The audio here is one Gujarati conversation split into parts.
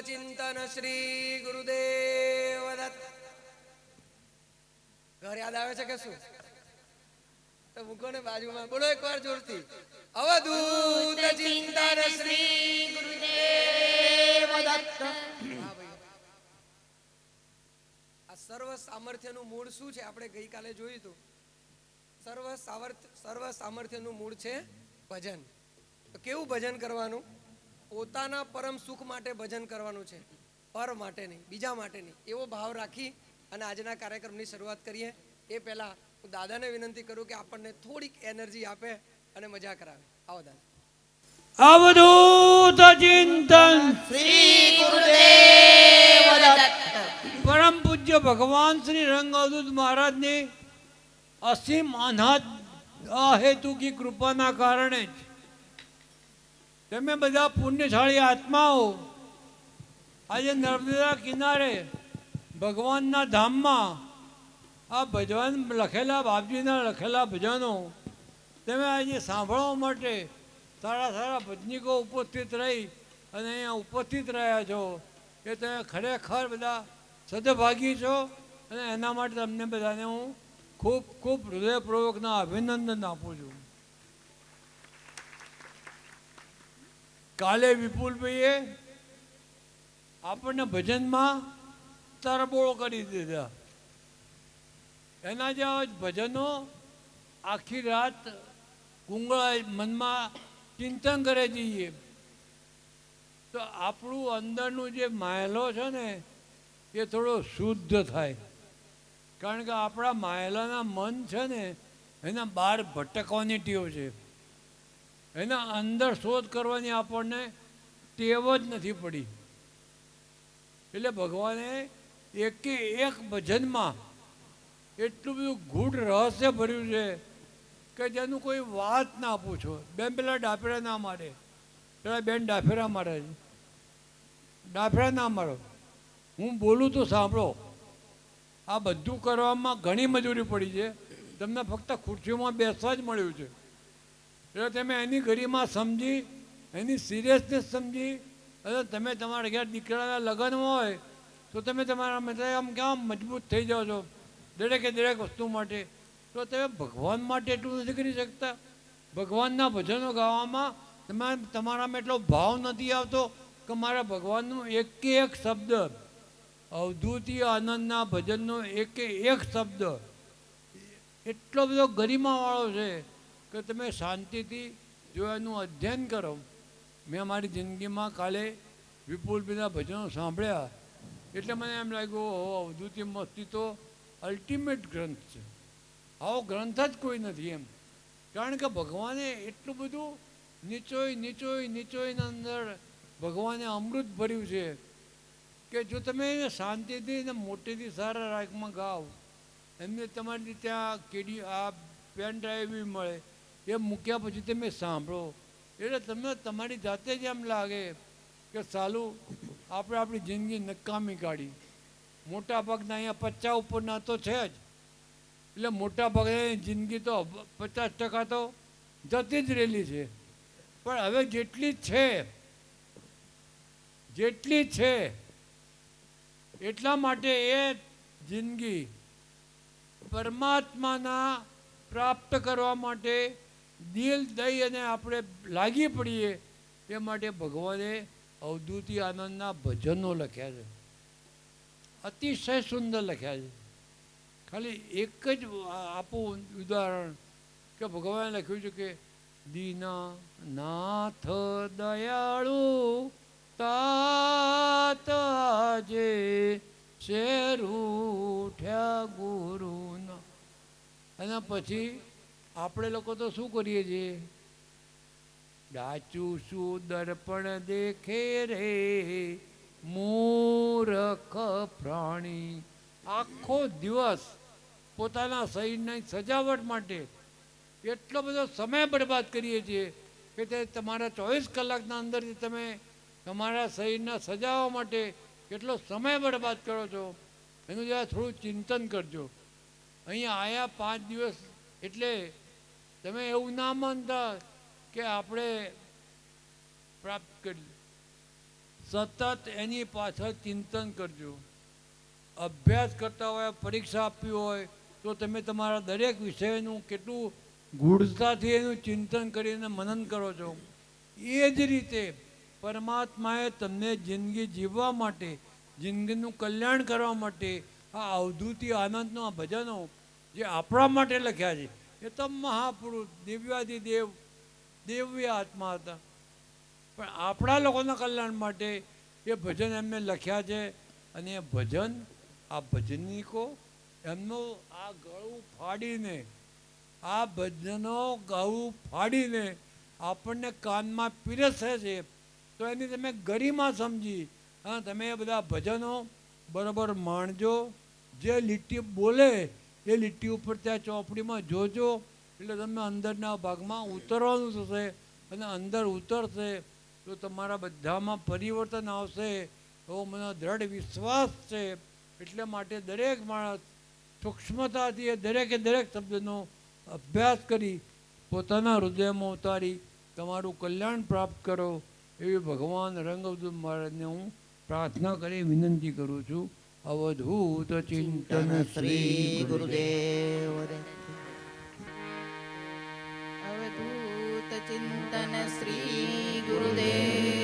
ચિંતન શ્રી ગુરુદેવ દત્ત ઘર યાદ આવે છે કે શું? તો મૂકો ને બાજુમાં. બોલો એકવાર જોરથી. અવધૂત ચિંતન શ્રી ગુરુદેવ દત્ત આ સર્વ સામર્થ્યનું મૂળ શું છે? આપણે ગઈકાલે જોયું હતું. સર્વ સામર્થ્ય સર્વ સામર્થ્યનું મૂળ છે ભજન. કેવું ભજન કરવાનું? પોતાના પરમ સુખ માટે ભજન કરવાનું છે. પર માટે નહીં બીજા માટે નહીં. એવો ભાવ રાખી અને આજના કાર્યક્રમની શરૂઆત કરીએ. એ પહેલાં હું દાદાને વિનંતી કરું કે આપણને થોડીક એનર્જી આપે અને મજા કરાવે. આવો દાદા. અવધૂત ચિંતન. શ્રી ગુરુદેવ પરમ પૂજ્ય ભગવાન શ્રી રંગ અવધૂત મહારાજની અસીમ અનાથ અહેતુકી કૃપાના કારણે જ. તમે બધા પુણ્યશાળી આત્માઓ આજે નર્મદા કિનારે ભગવાનના ધામમાં આ ભજવાન લખેલા બાપજીના લખેલા ભજનો તમે આજે સાંભળવા માટે સારા સારા ભજનિકો ઉપસ્થિત રહી અને અહીંયા ઉપસ્થિત રહ્યા છો એ તમે ખરેખર બધા સદભાગી છો અને એના માટે તમને બધાને હું ખૂબ ખૂબ હૃદયપૂર્વકના અભિનંદન આપું છું. કાલે વિપુલભાઈએ આપણને ભજનમાં તરબોળો કરી દીધા. એના જે ભજનો આખી રાત કુંગળા મનમાં ચિંતન કરે જઈએ. તો આપણું અંદરનું જે માયલો છે ને, એ થોડો શુદ્ધ થાય. કારણ કે આપણા માયલાના મન છે ને, એના બહાર ભટકવાની ટીઓ છે. એના અંદર શોધ કરવાની આપણને ટેવ જ નથી પડી. એટલે ભગવાને એકે એક ભજનમાં એટલું બધું ગૂઢ રહસ્ય ભર્યું છે કે જેનું કોઈ વાત ના પૂછો. બેન પેલા ડાફેરા ના મારે. પેલા બેન ડાફેરા મારે. ડાફેરા ના મારો. હું બોલું તો સાંભળો. આ બધું કરવામાં ઘણી મજૂરી પડી છે. તમને ફક્ત ખુરશીમાં બેસવા જ મળ્યું છે. એટલે તમે એની ઘડીમાં સમજી, એની સિરિયસનેસ સમજી અને તમે તમારા ઘેર દીકરાના લગ્ન હોય, તો તમે તમારા મિત્ર આમ કેમ મજબૂત થઈ જાઓ છો? દરેકે દરેક વસ્તુ માટે. તો તમે ભગવાન માટે એટલું નથી કરી શકતા. ભગવાનના ભજનો ગાવામાં તમારે, તમારામાં એટલો ભાવ નથી આવતો કે મારા ભગવાનનું એકે એક શબ્દ, અવધૂતી આનંદના ભજનનો એકે એક શબ્દ. એટલો બધો ગરિમાવાળો છે. કે તમે શાંતિથી જો એનું અધ્યયન કરો. મેં મારી જિંદગીમાં કાલે વિપુલભાઈના ભજનો સાંભળ્યા. એટલે મને એમ લાગ્યું, ઓહો અવધૂતી મસ્તી તો અલ્ટિમેટ ગ્રંથ છે. આવો ગ્રંથ જ કોઈ નથી એમ. કારણ કે ભગવાને એટલું બધું નીચોય નીચોય, નીચોયના અંદર ભગવાને અમૃત ભર્યું છે કે જો તમે એને શાંતિથી ને મોટેથી સારા રાગમાં ગાઓ એમને તમારી ત્યાં કેડી, આ પેન ડ્રાઈવ બી મળે. એ મૂક્યા પછી તમે સાંભળો એટલે તમને તમારી જાતે જ એમ લાગે કે સાલું, આપણે આપણી જિંદગી નકામી કાઢી. મોટા ભાગના અહીંયા પચાસ ઉપરના તો છે જ. એટલે મોટા ભાગની જિંદગી તો પચાસ ટકા તો જતી જ રહેલી છે. પણ હવે જેટલી છે જેટલી છે, એટલા માટે એ જિંદગી પરમાત્માના પ્રાપ્ત કરવા માટે દિલ દઈ અને આપણે લાગી પડીએ એ માટે ભગવાને અવધૂતી આનંદના ભજનો લખ્યા છે. અતિશય સુંદર લખ્યા છે. ખાલી એક જ આપું ઉદાહરણ કે ભગવાને લખ્યું છે કે દીના નાથ દયાળુ તાતાજે શેર ઉઠ્યા ગુરુના. એના પછી આપણે લોકો તો શું કરીએ છીએ? ડાચું શું દર્પણ દેખે રે, મૂરખ પ્રાણી. આખો દિવસ પોતાના શરીરની સજાવટ માટે એટલો બધો સમય બરબાદ કરીએ છીએ કે તે તમારા ચોવીસ કલાકના અંદરથી તમે તમારા શરીરના સજાવવા માટે કેટલો સમય બરબાદ કરો છો? એનું જરા થોડું ચિંતન કરજો. અહીંયા આવ્યા પાંચ દિવસ એટલે તમે એવું ના માનતા કે આપણે પ્રાપ્ત કરી સતત એની પાછળ ચિંતન કરજો. અભ્યાસ કરતા હોય, પરીક્ષા આપવી હોય, તો તમે તમારા દરેક વિષયનું કેટલું ગૂઢતાથી એનું ચિંતન કરીને મનન કરો છો. એ જ રીતે પરમાત્માએ તમને જિંદગી જીવવા માટે, જિંદગીનું કલ્યાણ કરવા માટે આ અવધૂતિ, આનંદનો આ ભજનો જે આપણા માટે લખ્યા છે એ તો મહાપુરુષ, દિવ્યાદિ દેવ, દેવ્ય આત્મા હતા. પણ આપણા લોકોના કલ્યાણ માટે એ ભજન એમને લખ્યા છે અને એ ભજન, આ ભજનીકો એમનું આ ગળું ફાડીને, આ ભજનો ગળું ફાડીને આપણને કાનમાં પીરસે છે. તો એની તમે ગરિમા સમજી. હા, તમે એ બધા ભજનો બરાબર માણજો. જે લીટી બોલે એ લીટી ઉપર ત્યાં ચોપડીમાં જોજો. એટલે તમે અંદરના ભાગમાં ઉતરવાનું થશે અને અંદર ઉતરશે તો તમારા બધામાં પરિવર્તન આવશે. એવો મને દ્રઢ વિશ્વાસ છે. એટલે માટે દરેક માણસ સૂક્ષ્મતાથી એ દરેકે દરેક શબ્દનો અભ્યાસ કરી પોતાના હૃદયમાં ઉતારી તમારું કલ્યાણ પ્રાપ્ત કરો. એવી ભગવાન રંગવદૂત મહારાજને હું પ્રાર્થના કરી વિનંતી કરું છું. અવધૂત ચિંતન શ્રી ગુરુદેવ. અવધૂત ચિંતન શ્રી ગુરુદેવ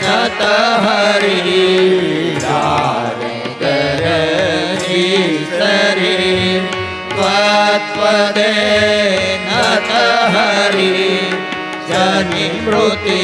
નત હરી સરી ત્વદે નત હરી જનિમૃતિ